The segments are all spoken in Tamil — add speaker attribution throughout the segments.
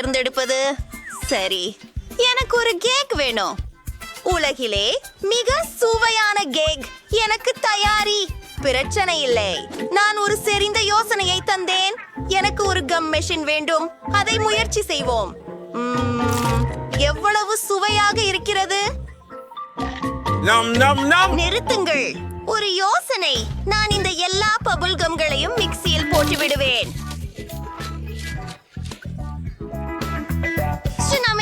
Speaker 1: தேர்ந்தெடுப்பது? சரி எனக்கு ஒரு கேக் வேணும். உலகிலே மிக சுவையான கேக். எனக்கு தயாரி. பிரச்சனை இல்லை. நான் ஒரு செறிந்த யோசனையை தந்தேன். எனக்கு ஒரு கம் மெஷின் வேண்டும். அதை முயற்சி செய்வோம். எவ்வளவு சுவையாக இருக்கிறது! நிறுத்துங்கள். ஒரு யோசனை. நான் இந்த எல்லா பபுள் கம்களையும் மிக்சியில் போட்டு விடுவேன்.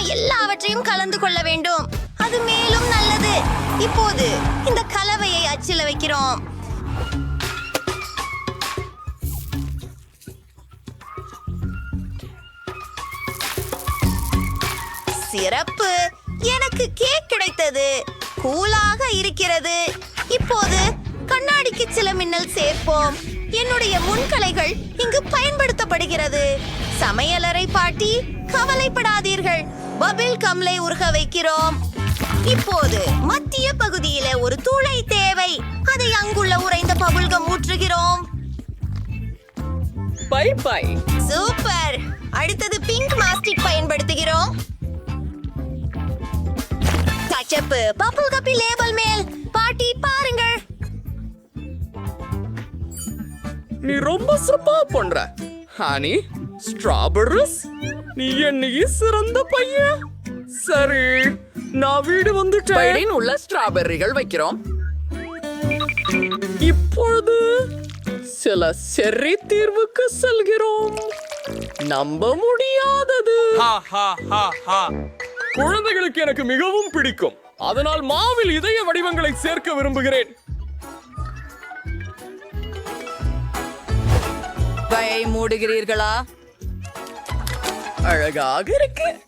Speaker 1: எல்லாவற்றையும் கலந்து கொள்ள வேண்டும். அது மேலும் நல்லது. இப்போது இந்த கலவையை அச்சில வைக்கிறோம். சிறப்பு. எனக்கு கேக் கிடைத்தது. கூலாக இருக்கிறது. இப்போது கண்ணாடிக்கு சில மின்னல் சேர்ப்போம். என்னுடைய முன்கலைகள் இங்கு பயன்படுத்தப்படுகிறது. சமையலறை பாட்டி கவலைப்படாதீர்கள். பபிள் கம்லை உருக வைக்கிறோம். இப்போது மத்திய பகுதியில ஒரு துளை தேவை. அதை அங்குள்ள உறைந்த பபுள்கம் ஊற்றுகிறோம்.
Speaker 2: Bye bye.
Speaker 1: சூப்பர். அடுத்தது பிங்க் மாஸ்டிக் பயன்படுத்துகிறோம். கச்சப்பு பப்புள் கப்பி லேபிள் மேல். பாட்டி பாருங்கள்.
Speaker 2: நீ ரொம்ப சிறப்பா பண்ற. ஹனி ஸ்ட்ராபெரிஸ் நீ என்னையே சிறந்த பையன். சரி நான் வீடு வந்துட்டேன்.
Speaker 3: பைடின் உள்ள ஸ்ட்ராபெர்ரிகள் வைக்கிறோம்.
Speaker 2: இப்பொழுது சில செர்ரி தீர்வுக்கு செல்கிறோம். நம்ப முடியாதது.
Speaker 4: Ha ha ha ha!
Speaker 2: குழந்தைகளுக்கு எனக்கு மிகவும் பிடிக்கும். அதனால் மாவில் இதய வடிவங்களை சேர்க்க விரும்புகிறேன்.
Speaker 3: பையை மூடுகிறீர்களா?
Speaker 2: அழகாக இருக்கு.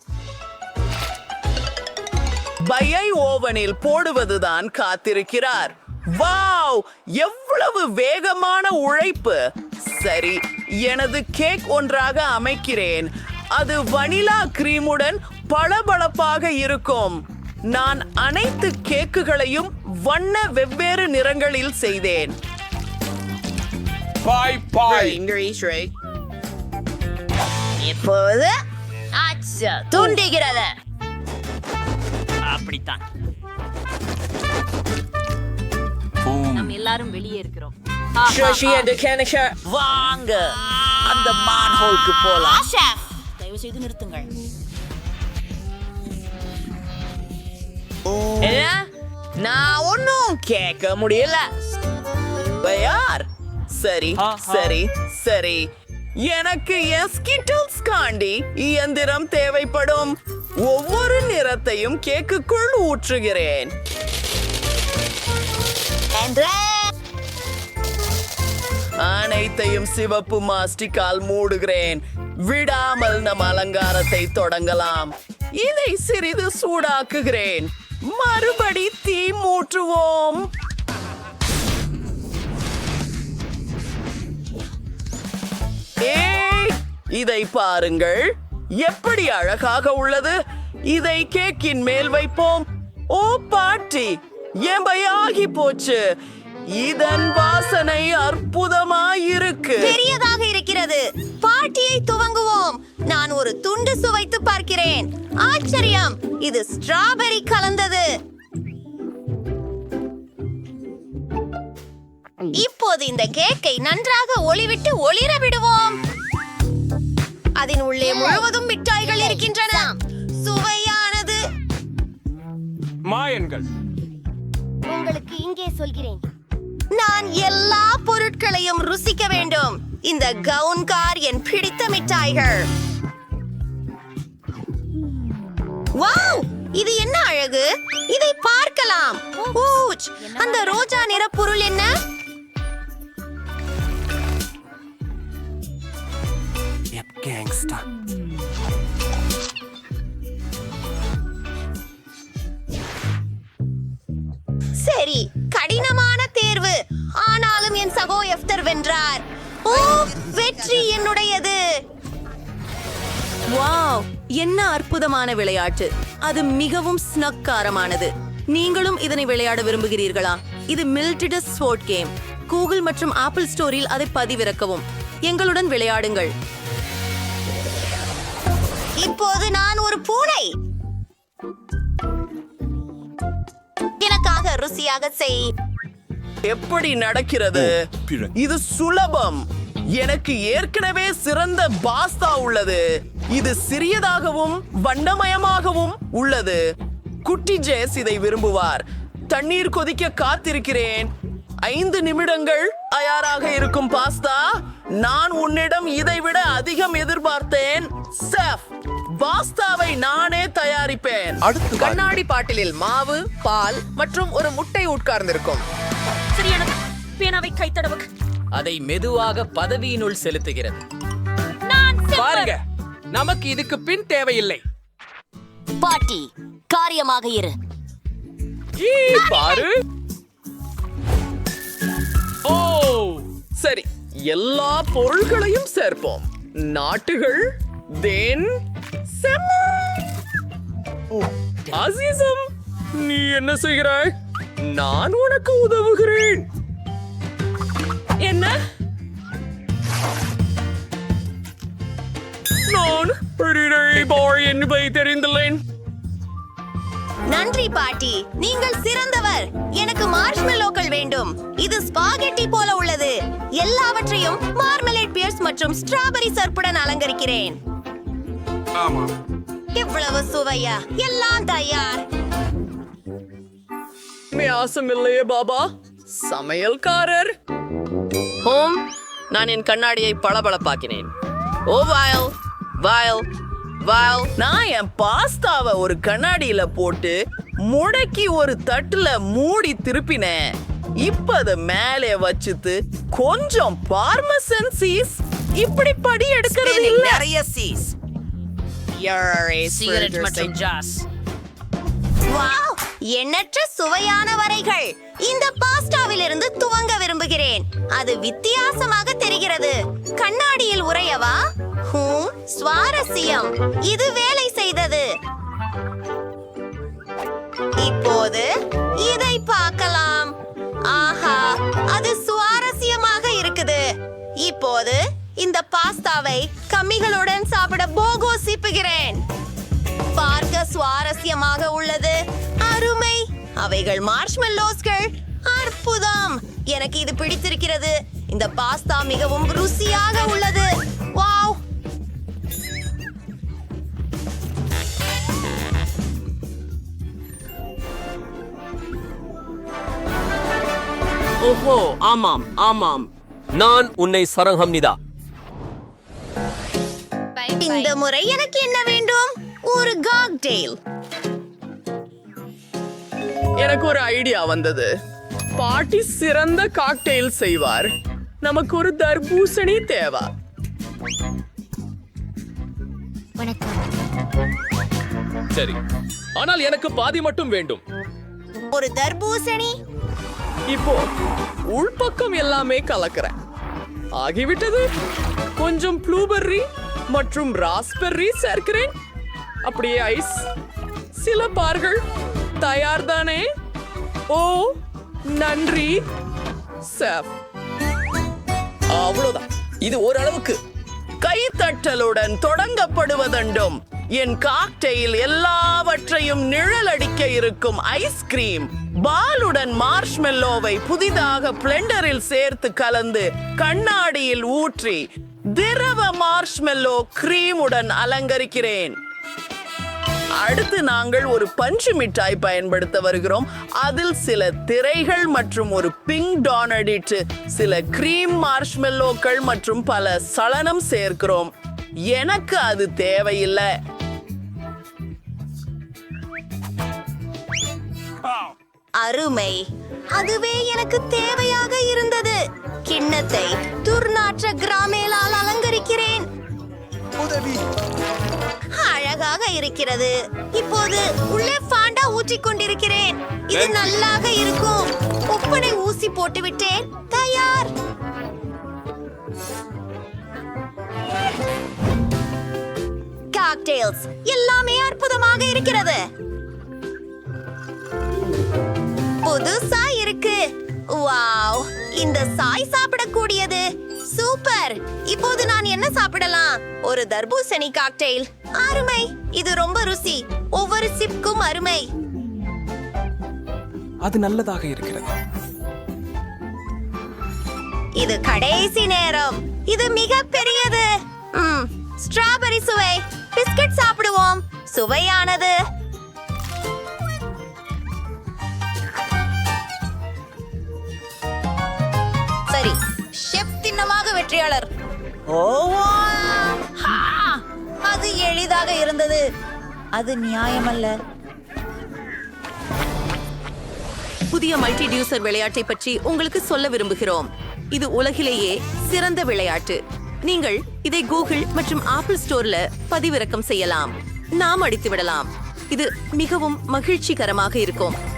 Speaker 5: பையை ஓவனில் போடுவதுதான் காத்திருக்கிறார். வாவ்! எவ்வளவு வேகமான உழைப்பு! சரி எனது கேக் ஒன்றாக அமைக்கிறேன். அது வனிலா கிரீமுடன் பளபளப்பாக இருக்கும். நான் அனைத்து கேக்குகளையும் வண்ண வெவ்வேறு நிறங்களில் செய்தேன்.
Speaker 4: Bye bye!
Speaker 1: இப்போது துண்டிக்கிறது
Speaker 6: நம்ம எல்லாரும் வெளியே இருக்கிறோம்.
Speaker 5: வாங்க அந்த மான்ஹோலுக்கு போலாம்.
Speaker 6: தயவு செய்து நிறுத்துங்கள்?
Speaker 5: நான் ஒன்னும் கேட்க முடியல. யார்? சரி சரி சரி. எனக்கு எஸ்கிட்டல்ஸ் காண்டி இயந்திரம் தேவைப்படும். ஒவ்வொரு நிறத்தையும் கேக்குக்குள் ஊற்றுகிறேன். அனைத்தையும் சிவப்பு மாஸ்டிக்கால் மூடுகிறேன். விடாமல் நம் அலங்காரத்தை தொடங்கலாம். இதை சிறிது சூடாக்குகிறேன். மறுபடி தீ மூட்டுவோம். இதை பாருங்கள். எப்படி அழகாக உள்ளது. இதை கேக்கின் மேல் வைப்போம். ஓ பாட்டி என் ஆகி போச்சு. இதன் வாசனை அற்புதமாயிருக்கு.
Speaker 1: பெரியதாக இருக்கிறது. பாட்டியை துவங்குவோம். நான் ஒரு துண்டு சுவைத்து பார்க்கிறேன். ஆச்சரியம் இது ஸ்ட்ராபெரி கலந்தது. இப்போது இந்த கேக்கை நன்றாக ஒளிவிட்டு ஒளிர விடுவோம். அதன் உள்ளே முழுவதும் மிட்டாய்கள் இருக்கின்றன. சுவையானது.
Speaker 4: மாயன்கள்.
Speaker 6: உங்களுக்கு இங்கே சொல்கிறேன்.
Speaker 1: நான் எல்லா பொருட்களையும் ருசிக்க வேண்டும். இந்த கவுன் கார் என் பிடித்த மிட்டாய்கள். வாவ்! இது என்ன அழகு? இதை பார்க்கலாம். ஊச் அந்த ரோஜா நிற பொருள் என்ன? சரி கடினமான தேர்வு. ஆனாலும் என் சகோ எஃப்தர் வென்றார். ஓ வெற்றி என்னுடையது. வாவ் என்ன அற்புதமான விளையாட்டு. அது மிகவும் ஸ்னக்காரமானது. நீங்களும் இதனை விளையாட விரும்புகிறீர்களா? இது மில்டிடஸ் ஸ்போர்ட் கேம் கூகுள் மற்றும் ஆப்பிள் ஸ்டோரில் அதை பதிவிறக்கவும். எங்களுடன் விளையாடுங்கள். இப்போது நான் ஒரு பூனை. எனக்காக ருசியாக செய்.
Speaker 5: எப்படி நடக்கிறது? இது சுலபம். எனக்கு ஏற்கனவே சிறந்த பாஸ்தா உள்ளது. இது சிறியதாகவும் வண்ணமயமாகவும் உள்ளது. குட்டி ஜேஸ் இதை விரும்புவார். தண்ணீர் கொதிக்க காத்திருக்கிறேன். ஐந்து நிமிடங்கள் தயாராக இருக்கும் பாஸ்தா. நான் உன்னிடம் இதை விட அதிகம் எதிர்பார்த்தேன் செஃப். பாஸ்தாவை நானே தயாரிப்பேன்.
Speaker 3: கண்ணாடி பாட்டிலில் மாவு பால் மற்றும் ஒரு முட்டை உட்கார்ந்திருக்கும்.
Speaker 6: சரியான பேனாவை கைத்தடவுக்கு.
Speaker 7: அதை மெதுவாக பதவியினுள் செலுத்துகிறது.
Speaker 6: நான்
Speaker 7: பாருங்க நமக்கு இதுக்கு பின் தேவையில்லை.
Speaker 6: பாட்டி காரியமாக இரு.
Speaker 2: பாரு.
Speaker 5: எல்லா பொருள்களையும் சேர்ப்போம். நாட்டுகள் தென்
Speaker 2: அசீசம். நீ என்ன செய்கிறாய்? நான் உனக்கு உதவுகிறேன்.
Speaker 5: என்ன?
Speaker 2: நான் பெரிய பாய் என்பதை தெரிந்துள்ளேன்
Speaker 1: நன்றி பாட்டி. நீங்கள் சிறந்தவர். எனக்கு மார்ஷ்மெல்லோக்கள் வேண்டும். இது ஸ்பாகெட்டி போல உள்ளது. எல்லாவற்றையும் மார்மலேட் பியர்ஸ் மற்றும் ஸ்ட்ராபெரி சர்ப்புடன் அலங்கரிக்கிறேன்.
Speaker 4: ஆமா.
Speaker 1: இவ்வளவு சுவையா. எல்லாம் தயார்.
Speaker 5: வியாசம் இல்லையே பாபா. சமையல்காரர். ஹோம் நான் என் கண்ணாடியை பளபளப்பாக்கினேன். ஓ வாயல் வாயல் வாயல் நான் என் பாஸ்தாவை ஒரு கண்ணாடியில போட்டு முடக்கி ஒரு தட்டுல மூடி திருப்பினேன். இப்ப அதை மேலே வச்சுட்டு கொஞ்சம் பார்மசன் சீஸ் இப்படி படி எடுக்கிறது இல்ல.
Speaker 3: நிறைய சீஸ்.
Speaker 6: சிகரெட் மற்றும் ஜாஸ்.
Speaker 1: வாவ் எண்ணற்ற சுவையான வரைகள். இந்த பாஸ்டாவிலிருந்து துவங்க விரும்புகிறேன். அது வித்தியாசமாக தெரிகிறது. கண்ணாடியில் ஹூம் அவசியம் இது வேலை செய்தது. இப்போது இதை பார்க்கலாம். ஆஹா அது சுவாரஸ்யமாக இருக்குது. இப்போது இந்த பாஸ்தாவை கம்மிகளுடன் சாப்பிட போகோ சீப்புகிறேன் பார்க்க சுவாரஸ்யமாக உள்ளது. அருமை. அவைகள் மார்ஷ்மெல்லோஸ்கள். அற்புதம். எனக்கு இது பிடித்திருக்கிறது. இந்த பாஸ்தா மிகவும் ருசியாக உள்ளது.
Speaker 8: ஓஹோ ஆமாம் ஆமாம். நான் உன்னை சரங்கம்னிதா
Speaker 1: இந்த முறை எனக்கு என்ன வேண்டும்? ஒரு காக்டெயில்
Speaker 5: எனக்கு ஒரு ஐடியா வந்தது. பாட்டி சிறந்த காக்டெயில் செய்வார். நமக்கு ஒரு தர்பூசணி தேவை.
Speaker 2: சரி. ஆனால் எனக்கு பாதி மட்டும் வேண்டும்.
Speaker 1: ஒரு தர்பூசணி?
Speaker 5: இப்போ உள்பக்கம் எல்லாமே கலக்கிறேன். ஆகிவிட்டது. கொஞ்சம் ப்ளூபெர்ரி மற்றும் ராஸ்பெர்ரி சேர்க்கிறேன். அப்படியே ஐஸ். சில பார்கள் தயார் தானே ஓ நன்றி செஃப் அவ்வளவுதான். இது ஓரளவுக்கு கைத்தட்டலுடன் தொடங்கப்படுவதண்டும். என் காக்டெயில் எல்லாவற்றையும் நிழலடிக்க இருக்கும் ஐஸ்கிரீம் பாலுடன் மார்ஷ்மெல்லோவை புதிதாக பிளெண்டரில் சேர்த்து கலந்து கண்ணாடியில் ஊற்றி திரவ மார்ஷ்மெல்லோ கிரீமுடன் அலங்கரிக்கிறேன். அடுத்து நாங்கள் ஒரு பஞ்சு மிட்டாய் பயன்படுத்த வருகிறோம். அதில் சில திரைகள் மற்றும் ஒரு பிங்க் டானடிட்டு சில கிரீம் மார்ஷ்மெல்லோக்கள் மற்றும் பல சலனம் சேர்க்கிறோம். எனக்கு அது தேவையில்லை.
Speaker 1: அருமை. அதுவே எனக்கு தேவையாக இருந்தது. கிண்ணத்தை துர்நாற்ற கிராமேலால் அலங்கரிக்கிறேன். அழகாக இருக்கிறது. இப்போது உள்ளே பாண்டா ஊற்றிக் கொண்டிருக்கிறேன். இது நல்லாக இருக்கும். ஒப்பனை ஊசி போட்டு விட்டேன் தயார். காக்டெயில்ஸ் எல்லாமே அற்புதமாக இருக்கிறது. புதுசா இருக்கு. வாவ் இந்த சாய் சாப்பிடக்கூடியது. சூப்பர். இப்போது நான் என்ன சாப்பிடலாம்? ஒரு தர்பூசணி காக்டெயில் அருமை. இது ரொம்ப ருசி. ஒவ்வொரு சிப்க்கும் அருமை.
Speaker 8: அது நல்லதாக இருக்கிறது.
Speaker 1: இது கடைசி நேரம். இது மிக பெரியது ஸ்ட்ராபெரி சுவை. பிஸ்கட் சாப்பிடுவோம். சுவையானது. வெற்றியாளர் அது எளிதாக இருந்தது. அது நியாயமல்ல.
Speaker 9: புதிய மல்டி டியூசர் விளையாட்டை பற்றி உங்களுக்கு சொல்ல விரும்புகிறோம். இது உலகிலேயே சிறந்த விளையாட்டு. நீங்கள் இதை கூகுள் மற்றும் ஆப்பிள் ஸ்டோர்ல பதிவிறக்கம் செய்யலாம். நாம் அடித்து விடலாம் இது மிகவும் மகிழ்ச்சிகரமாக இருக்கும்.